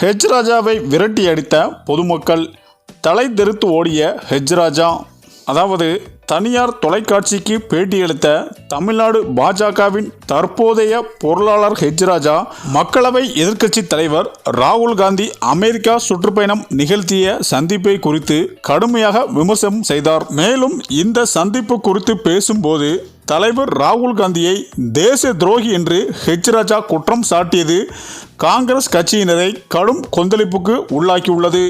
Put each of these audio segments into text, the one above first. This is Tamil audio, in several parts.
ஹெஜ்ராஜாவை விரட்டி அடித்த பொதுமக்கள் தலை தெறித்து ஓடிய ஹெஜ்ராஜா அதாவது தனியார் தொலைக்காட்சிக்கு பேட்டியளித்த தமிழ்நாடு பாஜகவின் தற்போதைய பொருளாளர் ஹெச் ராஜா மக்களவை எதிர்க்கட்சி தலைவர் ராகுல் காந்தி அமெரிக்கா சுற்றுப்பயணம் நிகழ்த்திய சந்திப்பை குறித்து கடுமையாக விமர்சனம் செய்தார். மேலும் இந்த சந்திப்பு குறித்து பேசும்போது தலைவர் ராகுல் காந்தியை தேச துரோகி என்று ஹெச் ராஜா குற்றம் சாட்டியது காங்கிரஸ் கட்சியினரை கடும் கொந்தளிப்புக்கு உள்ளாக்கியுள்ளது.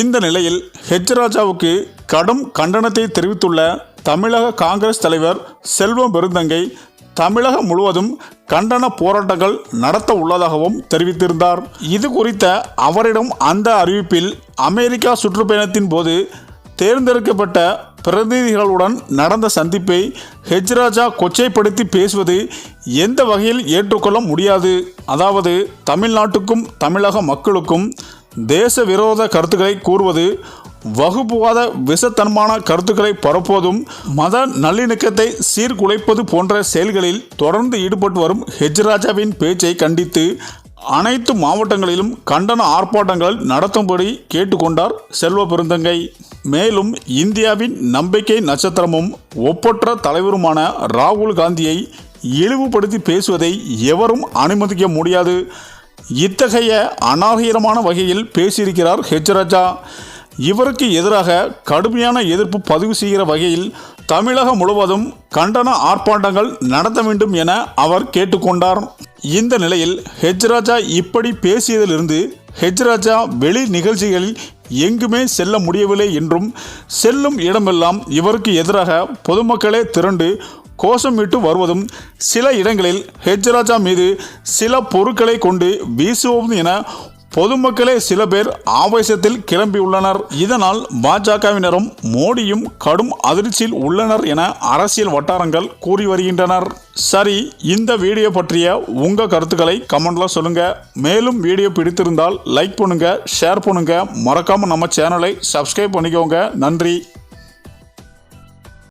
இந்த நிலையில் ஹெச் ராஜாவுக்கு கடும் கண்டனத்தை தெரிவித்துள்ள தமிழக காங்கிரஸ் தலைவர் செல்வம் பெருந்தங்கை தமிழகம் முழுவதும் கண்டன போராட்டங்கள் நடத்த உள்ளதாகவும் தெரிவித்திருந்தார். இது குறித்த அவரிடம் அந்த அறிவிப்பில் அமெரிக்கா சுற்றுப்பயணத்தின் போது தேர்ந்தெடுக்கப்பட்ட பிரதிநிதிகளுடன் நடந்த சந்திப்பை ஹெஜ்ராஜா கொச்சைப்படுத்தி பேசுவது எந்த வகையில் ஏற்றுக்கொள்ள முடியாது? அதாவது தமிழ்நாட்டுக்கும் தமிழக மக்களுக்கும் தேச விரோத கருத்துக்களை கூறுவது வகுப்புவாத விஷத்தன்மான கருத்துக்களை பரப்புவதும் மத நல்லிணக்கத்தை சீர்குலைப்பது போன்ற செயல்களில் தொடர்ந்து ஈடுபட்டு வரும் ஹெஜ்ராஜாவின் பேச்சை கண்டித்து அனைத்து மாவட்டங்களிலும் கண்டன ஆர்ப்பாட்டங்கள் நடத்தும்படி கேட்டுக்கொண்டார் செல்வ பெருந்தங்கை. மேலும் இந்தியாவின் நம்பிக்கை நட்சத்திரமும் ஒப்பற்ற தலைவருமான ராகுல் காந்தியை இழிவுபடுத்தி பேசுவதை எவரும் அனுமதிக்க முடியாது. இத்தகைய அநாகீரமான வகையில் பேசியிருக்கிறார் ஹெச்ராஜா இவருக்கு எதிராக கடுமையான எதிர்ப்பு பதிவு செய்கிற வகையில் தமிழகம் முழுவதும் கண்டன ஆர்ப்பாட்டங்கள் நடத்த வேண்டும் என அவர் கேட்டுக்கொண்டார். இந்த நிலையில் ஹெஜ்ராஜா இப்படி பேசியதிலிருந்து ஹெஜ்ராஜா வெளி நிகழ்ச்சிகளில் எங்குமே செல்ல முடியவில்லை என்றும் செல்லும் இடமெல்லாம் இவருக்கு எதிராக பொதுமக்களே திரண்டு கோஷமிட்டு வருவதும் சில இடங்களில் ஹெஜ்ராஜா மீது சில பொருட்களை கொண்டு வீசுவோம் என பொதுமக்களே சில பேர் ஆவேசத்தில் கிளம்பியுள்ளனர் இதனால் பாஜகவினரும் மோடியும் கடும் அதிர்ச்சியில் உள்ளனர் என அரசியல் வட்டாரங்கள் கூறி வருகின்றனர். சரி இந்த வீடியோ பற்றிய உங்க கருத்துக்களை கமெண்ட்ல சொல்லுங்க. மேலும் வீடியோ பிடித்திருந்தால் லைக் பண்ணுங்க ஷேர் பண்ணுங்க. மறக்காம நம்ம சேனலை சப்ஸ்கிரைப் பண்ணிக்கோங்க. நன்றி.